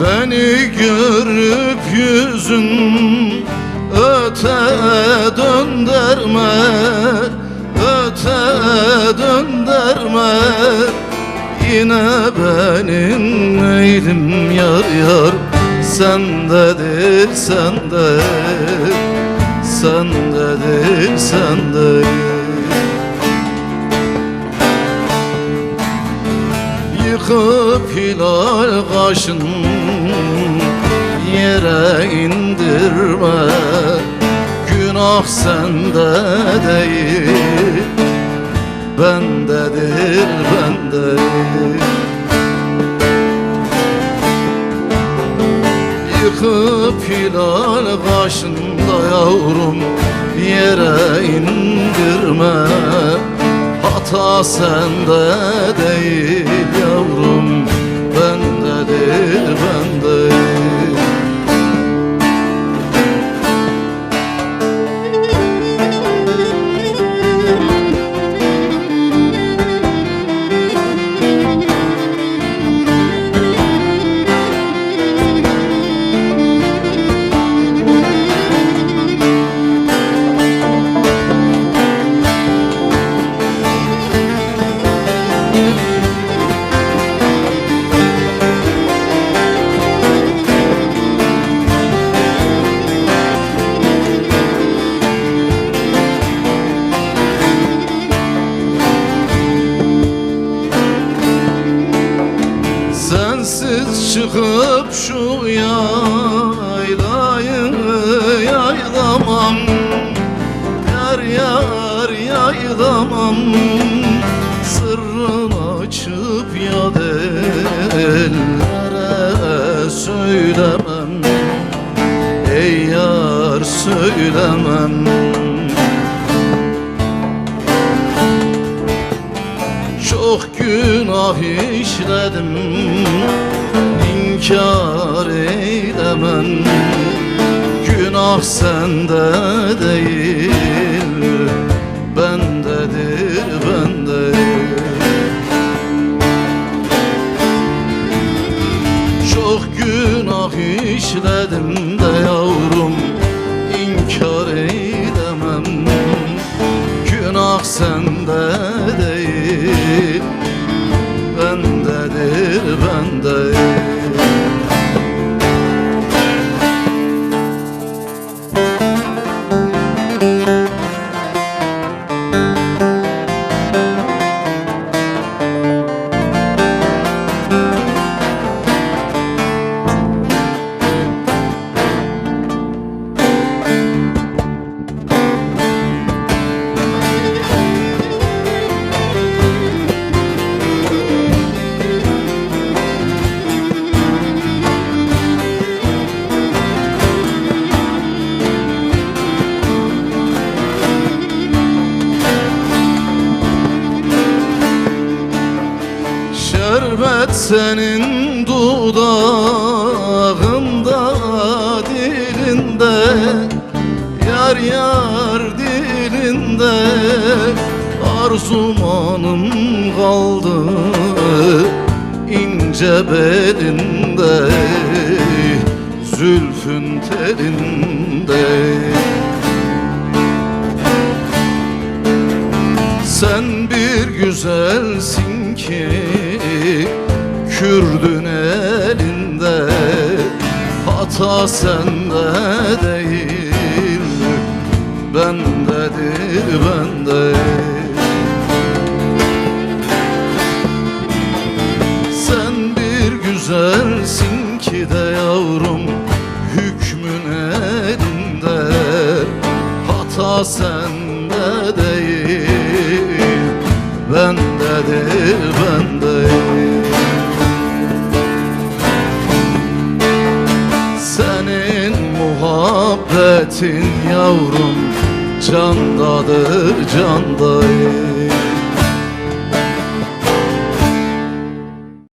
Beni görüp yüzün öte dönderme Öte dönderme Yine benim neydim yar yar Sendedir sende Sendedir sende Yıkıp hilal kaşın Yere indirme. Günah sende değil Bendedir bende Yıkıp hilal kaşında yavrum Yere indirme. Hata sende değil Sensiz çıkıp şu yaylayı yaylamam. Yar yar yaylamam. Sırrını açıp ya ellere söylemem. Ey yar söylemem Çok günah işledim İnkar eylemem Günah sende değil Bendedir bende Çok günah işledim de yavrum İnkar eylemem Günah sende değil Şerbet senin dudağında dilinde Yar yar dilinde Arzumanım kaldı ince belinde Zülfün telinde. Sen bir güzelsin ki Kürdün elinde Hata sende değil. Bendedir bende. Sen bir güzelsin ki de yavrum Hükmün elinde. Hata sende değil Bendedir muhabbetin yavrum Candadır candayım